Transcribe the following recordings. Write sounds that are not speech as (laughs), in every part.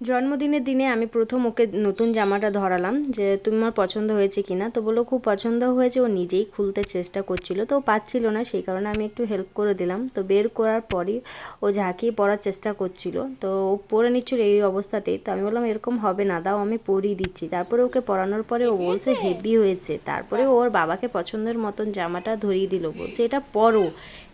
জন্মদিনের দিনে আমি প্রথম ওকে নতুন জামাটা ধরালাম, যে তোমার পছন্দ হয়েছে কি না তো বলল, খুব পছন্দ হয়েছে। ও নিজেই খুলতে চেষ্টা করছিল, তো ও পাচ্ছিল না, সেই কারণে আমি একটু হেল্প করে দিলাম। তো বের করার পরই ও ঝাঁকিয়ে পরার চেষ্টা করছিল, তো ও পরে নিচ্ছিল এই অবস্থাতেই। তো আমি বললাম, এরকম হবে না, দাও আমি পরিয়ে দিচ্ছি। তারপরে ওকে পরানোর পরে ও বলছে, হেভি হয়েছে। তারপরে ওর বাবাকে পছন্দের মতন জামাটা ধরিয়ে দিল, বলছে, এটা পরো।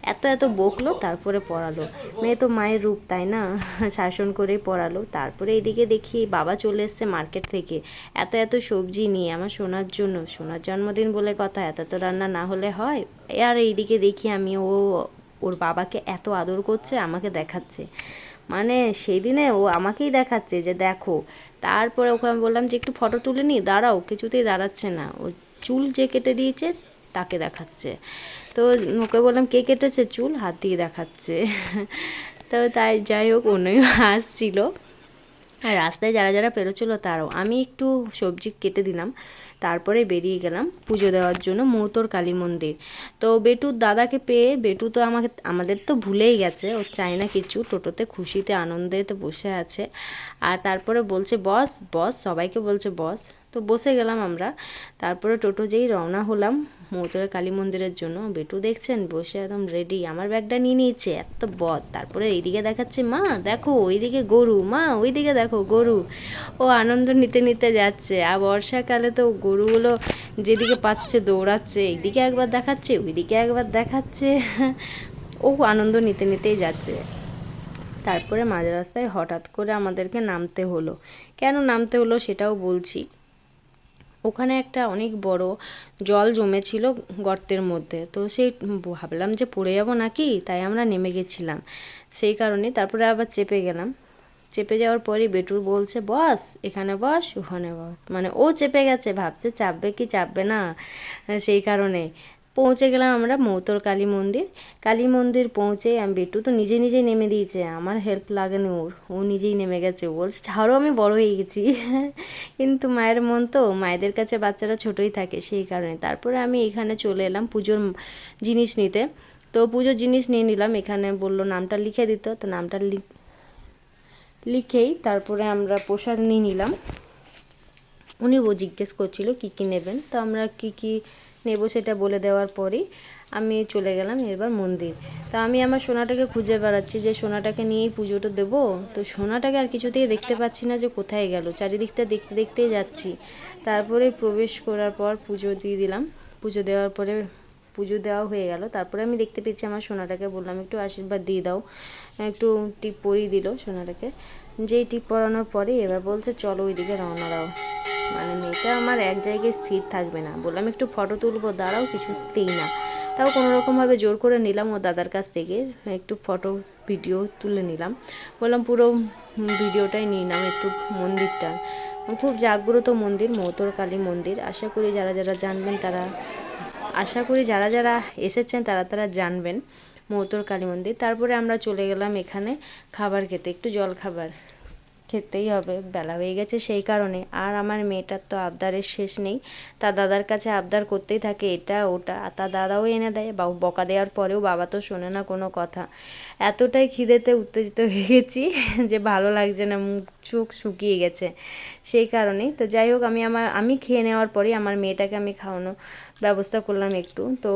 এত এত বকলো, তারপরে পড়ালো। মেয়ে তো মায়ের রূপ, তাই না? (laughs) শাসন করেই পড়ালো। তারপরে এদিকে দেখি বাবা চলে এসছে মার্কেট থেকে। এত এত সবজি নিয়ে আমার সোনার জন্য। সোনার জন্মদিন বলে কথা, এত এত রান্না না হলে হয়? আর এইদিকে দেখি আমি, ও ওর বাবাকে এত আদর করছে, আমাকে দেখাচ্ছে। মানে সেই দিনে ও আমাকেই দেখাচ্ছে যে দেখো। তারপরে ওকে আমি বললাম যে, একটু ফটো তুলে নি, দাঁড়াও, কিছুতেই দাঁড়াচ্ছে না। ও চুল যে কেটে দিয়েছে তাকে দেখাচ্ছে। তো ওকে বললাম, কে কেটেছে চুল? হাত দিয়ে দেখাচ্ছে। (laughs) তো তাই যাই হোক, উনিও হাসছিল। আর রাস্তায় যারা যারা পেরোচ্ছিলো তারাও। আমি একটু সবজি কেটে দিলাম, তারপরে বেরিয়ে গেলাম পুজো দেওয়ার জন্য মৌতর কালী মন্দির। তো বেটুর দাদাকে পেয়ে, বেটু তো আমাকে, আমাদের তো ভুলেই গেছে, ও চায় না কিছু, টোটোতে খুশিতে আনন্দেতে বসে আছে। আর তারপরে বলছে, বস বস, সবাইকে বলছে, বস। তো বসে গেলাম আমরা। তারপরে টোটো যেই রওনা হলাম মৌতরা কালী মন্দিরের জন্য। বেটু দেখছেন? বসে একদম রেডি আমার ব্যাগটা নিয়ে নিয়েছে, এত বদ। তারপরে এইদিকে দেখাচ্ছে, মা, দেখো, ওইদিকে গরু, মা, ওইদিকে দেখো, গরু। ও আনন্দ নিতে নিতে যাচ্ছে। আর বর্ষাকালে তো গরুগুলো যেদিকে পাচ্ছে, দৌড়াচ্ছে, এইদিকে একবার দেখাচ্ছে, ওইদিকে একবার দেখাচ্ছে। ও আনন্দ নিতে নিতেই যাচ্ছে। তারপরে মাঝ রাস্তায় হঠাৎ করে আমাদেরকে নামতে হলো। কেন নামতে হলো সেটাও বলছি। ওখানে একটা অনেক বড় জল জমেছিল গর্তের মধ্যে। তো সেই ভাবলাম যে পড়ে যাব নাকি? তাই আমরা নেমে গেছিলাম। সেই কারণে তারপরে আবার চেপে গেলাম। চেপে যাওয়ার পরে বেটু বলছে, বস, এখানে বস, ওখানে বস। মানে ও চেপে গেছে, ভাবছে, চাপবে কি, চাপবে না? সেই কারণে। পৌঁছে গেলাম আমরা মৌতর কালী মন্দির। কালী মন্দির পৌঁছে আমি বেটু তো নিজে নিজেই নেমে দিয়েছে। আমার হেল্প লাগেনি ওর। ও নিজেই নেমে গেছে। বলছে, ছাড়ো, আমি বড় হয়ে গেছি। (laughs) কিন্তু মায়ের মন তো মায়েদের কাছে বাচ্চারা ছোটোই থাকে সেই কারণে। তারপরে আমি এখানে চলে এলাম পুজোর জিনিস নিতে। তো পুজোর জিনিস নিয়ে নিলাম। এখানে বলল, নামটা লিখে দিত। তো নামটা লিখেই তারপরে আমরা প্রসাদ নিয়ে নিলাম। উনি ও জিজ্ঞেস করছিল, কী কী নেবেন? তো আমরা কী কী নেব সেটা বলে দেওয়ার পরই আমি চলে গেলাম এবার মন্দির। তা আমি আমার সোনাটাকে খুঁজে বেড়াচ্ছি যে সোনাটাকে নিয়েই পুজোটা দেবো। তো সোনাটাকে আর কিছুতেই দেখতে পাচ্ছি না যে কোথায় গেল। চারিদিকটা দেখতে দেখতেই যাচ্ছি। তারপরে প্রবেশ করার পর পুজো দিয়ে দিলাম। পুজো দেওয়ার পরে পুজো দেওয়া হয়ে গেল। তারপরে আমি দেখতে পেয়েছি আমার সোনাটাকে বললাম, একটু আশীর্বাদ দিয়ে দাও। একটু টিপ পরিয়ে দিল সোনাটাকে। যেই টিপ পরানোর পরে এবার বলছে, চলো ওইদিকে রওনা দাও। মানে মেয়েটা আমার এক জায়গায় স্থির থাকবে না। বললাম, একটু ফটো তুলবো, দাঁড়াও, কিছুতেই না। তাও কোনো রকমভাবে জোর করে নিলাম ও দাদার কাছ থেকে। একটু ফটো ভিডিও তুলে নিলাম। বললাম, পুরো ভিডিওটাই নাও একটু মন্দিরটার খুব জাগ্রত মন্দির মৌতর কালী মন্দির। আশা করি যারা যারা জানবেন তারা, আশা করি যারা যারা এসেছেন তারা তারা জানবেন মৌতর কালী মন্দির। তারপরে আমরা চলে গেলাম এখানে খাবার খেতে, একটু জল খাবার খেতেই হবে। বেলা হয়ে গেছে সেই কারণে। আর আমার মেয়েটার তো আবদারের শেষ নেই। তার দাদার কাছে আবদার করতেই থাকে এটা, ওটা। আর তার দাদাও এনে দেয়, বা বকা দেওয়ার পরেও বাবা তো শোনে না কোনো কথা। এতটাই খিদেতে উত্তেজিত হয়ে গেছি যে ভালো লাগছে না, মুখ চোখ শুকিয়ে গেছে। সেই কারণেই। তো যাই হোক, আমি আমার, আমি খেয়ে নেওয়ার পরেই আমার মেয়েটাকে আমি খাওয়ানো ব্যবস্থা করলাম একটু। তো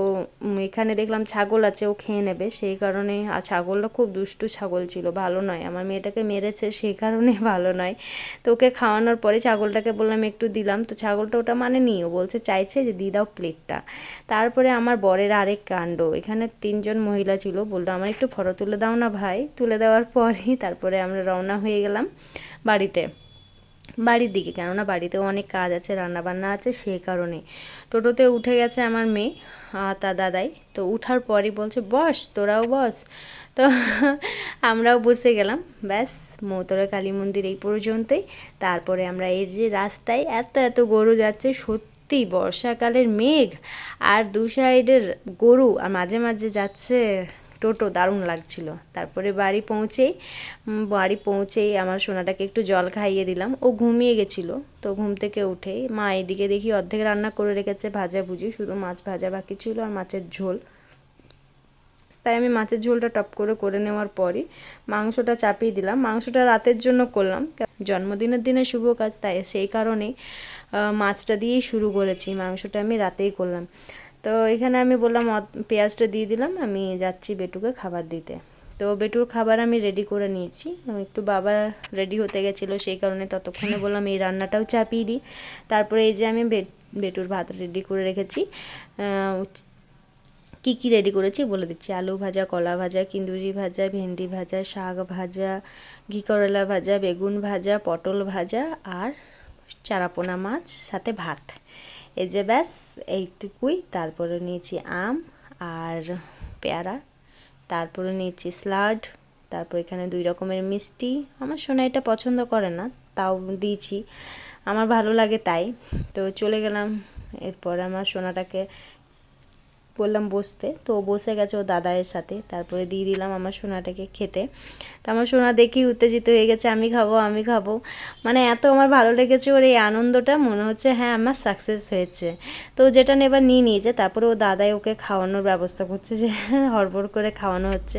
এখানে দেখলাম ছাগল আছে, ও খেয়ে নেবে। সেই কারণে, আর ছাগলটা খুব দুষ্টু ছাগল ছিল, ভালো নয়। আমার মেয়েটাকে মেরেছে, সেই কারণে (laughs) ভালো নয়। তো ওকে খাওয়ানোর পরে ছাগলটাকে বললাম, একটু দিলাম। তো ছাগলটা ওটা মানে নি ও বলছে, চাইছে যে দিয়ে দাও প্লেটটা। তারপরে আমার বরের আরেক কাণ্ড। এখানে তিনজন মহিলা ছিল, বলল, আমার একটু ফটো তুলে দাও না ভাই। তুলে দেওয়ার পরই তারপরে আমরা রওনা হয়ে গেলাম। বাড়িতে। বাড়ির দিকে, কেননা বাড়িতেও অনেক কাজ আছে, রান্নাবান্না আছে সেই কারণে। টোটোতে উঠে গেছে আমার মেয়ে তা দাদাই। তো উঠার পরই বলছে, বস, তোরাও বস। তো (laughs) আমরাও বসে গেলাম। ব্যাস মৌতরা কালী মন্দির এই পর্যন্তই। তারপরে আমরা এর যে রাস্তায় এত এত গরু যাচ্ছে, সত্যি বর্ষাকালের মেঘ। আর দু সাইডের গরু, আর মাঝে মাঝে যাচ্ছে টোটো দারুণ লাগছিল। তারপরে বাড়ি পৌঁছেই বাড়ি পৌঁছেই আমার সোনাটাকে একটু জল খাইয়ে দিলাম। ও ঘুমিয়ে গেছিল তো ঘুম থেকে উঠেই মা এদিকে দেখি অর্ধেক রান্না করে রেখেছে ভাজা ভুজি শুধু মাছ ভাজা বাকি ছিল আর মাছের ঝোল। তাই আমি মাছের ঝোলটা টপ করে করে নেওয়ার পরই মাংসটা চাপিয়ে দিলাম। মাংসটা রাতের জন্য করলাম জন্মদিনের দিনে শুভ কাজ তাই সেই কারণেই আহ, মাছটা দিয়েই শুরু করেছি। মাংসটা আমি রাতেই করলাম। তো এখানে আমি বললাম পেঁয়াজটা দিয়ে দিলাম, আমি যাচ্ছি বেটুকে খাবার দিতে। তো বেটুর খাবার আমি রেডি করে নিয়েছি। একটু বাবা রেডি হতে গেছিল, সেই কারণে ততক্ষণে বললাম, এই রান্নাটাও চাপিয়ে দিই। তারপরে এই যে আমি বেটুর ভাত রেডি করে রেখেছি। কি কি রেডি করেছি বলে দিচ্ছি। আলু ভাজা, কলা ভাজা, কিন্দুরি ভাজা, ভেন্ডি ভাজা, শাক ভাজা, ঘি করলা ভাজা, বেগুন ভাজা, পটল ভাজা আর চারাপোনা মাছ, সাথে ভাত। এই যে ব্যাস, এইটুকুই। তারপরে নিয়েছি আম আর পেয়ারা। তারপরে নিয়েছি স্লাড। তারপর এখানে দুই রকমের মিষ্টি। আমার সোনা এটা পছন্দ করে না, তাও দিয়েছি। আমার ভালো লাগে তাই। তো চলে গেলাম। এরপর আমার সোনাটাকে বললাম বসতে। তো বসে গেছে ও দাদায়ের সাথে। তারপরে দিয়ে দিলাম আমার সোনাটাকে খেতে। তো আমার সোনা দেখি উত্তেজিত হয়ে গেছে, আমি খাব আমি খাব। মানে এত আমার ভালো লেগেছে ওর এই আনন্দটা, মনে হচ্ছে হ্যাঁ আমার সাকসেস হয়েছে। তো যেটা নেবার নিয়ে নিয়েছে, তারপরে ও দাদাই ওকে খাওয়ানোর ব্যবস্থা করছে যে (laughs) হড়বড় করে খাওয়ানো হচ্ছে।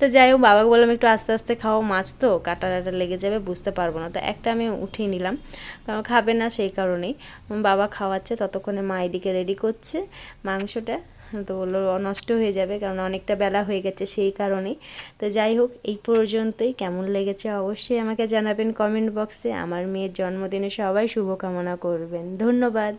তো যাই হোক, বাবাকে বললাম একটু আস্তে আস্তে খাও, মাছ তো কাটা টাটা লেগে যাবে, বুঝতে পারব না। তো একটা আমি উঠিয়ে নিলাম। কারণ খাবে না সেই কারণেই। বাবা খাওয়াচ্ছে, ততক্ষণে মা এদিকে রেডি করছে মাংসটা। তো বলল, নষ্ট হয়ে যাবে কারণ অনেকটা বেলা হয়ে গেছে সেই কারণেই। তো যাই হোক, এই পর্যন্তই। কেমন লেগেছে অবশ্যই আমাকে জানাবেন কমেন্ট বক্সে। আমার মেয়ের জন্মদিনে সবাই শুভকামনা করবেন। ধন্যবাদ।